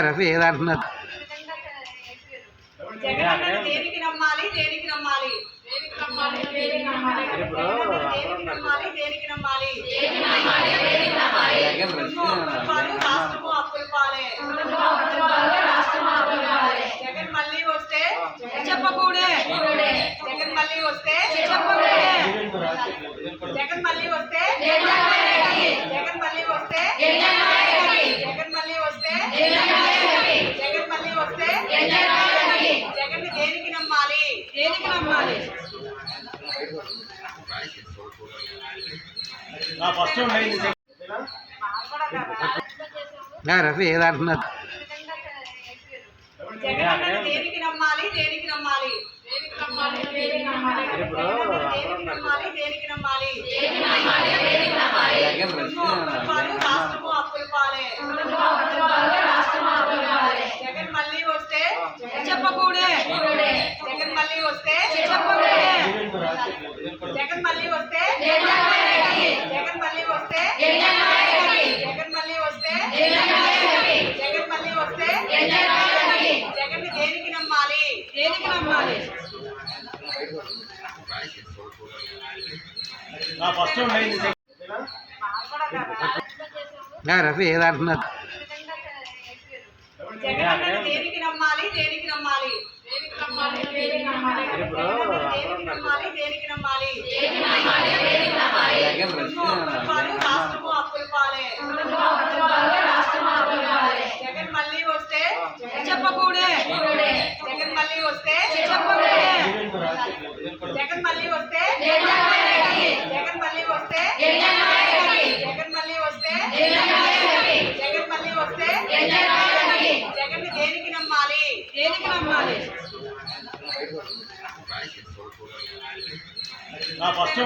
రఫీ ఏదంటున్నారు జగనన్న దేనికి నమ్మాలి దేనికి నమ్మాలి దేనికి నమ్మాలి దేనికి నమ్మాలి దేనికి నమ్మాలి దేనికి నమ్మాలి కుటుంబం అప్పుల పాలు, రాష్ట్రము అప్పుల పాలే జగన్ మళ్ళీ వస్తే చెప్పకూడే జగన్ మళ్ళీ వస్తే చెప్పకూడే జగన్ మళ్ళీ వస్తే జగన్ మళ్ళీ వస్తే జగన్ మళ్ళీ వస్తే జగన్ మళ్ళీ వస్తే జగన్ దేనికి నమ్మాలి? దేనికి నమ్మాలి? రఫీ ఏదంటున్నారు దేనికి నమ్మాలి? దేనికి నమ్మాలి? దేనికి నమ్మాలి దేనికి నమ్మాలి? దేనికి నమ్మాలి? దేనికి నమ్మాలి? చెప్పకూడే జగన్ మళ్ళీ వస్తే చెప్పకూడే జగన్ మళ్ళీ వస్తే జగన్ మళ్ళీ వస్తే జగన్ మళ్ళీ వస్తే జగన్ మళ్ళీ వస్తే జగన్ దేనికి నమ్మాలి దేనికి నమ్మాలి రఫీ ఏదంటున్నారు జగన్ దేనికి నమ్మాలి నమ్మాలి దేనికి నమ్మాలి దేనికి నమ్మాలి దేనికి నమ్మాలి కుటుంబం అప్పుల పాలు, రాష్ట్రము అప్పుల పాలే జగన్ మళ్ళీ వస్తే చెప్పకూడే జగన్ మళ్ళీ వస్తే చెప్పకూడే జగన్ మళ్ళీ వస్తే జగన్ మళ్ళీ వస్తే జగన్ మళ్ళీ వస్తే జగన్ మళ్ళీ వస్తే నా ఫస్ట్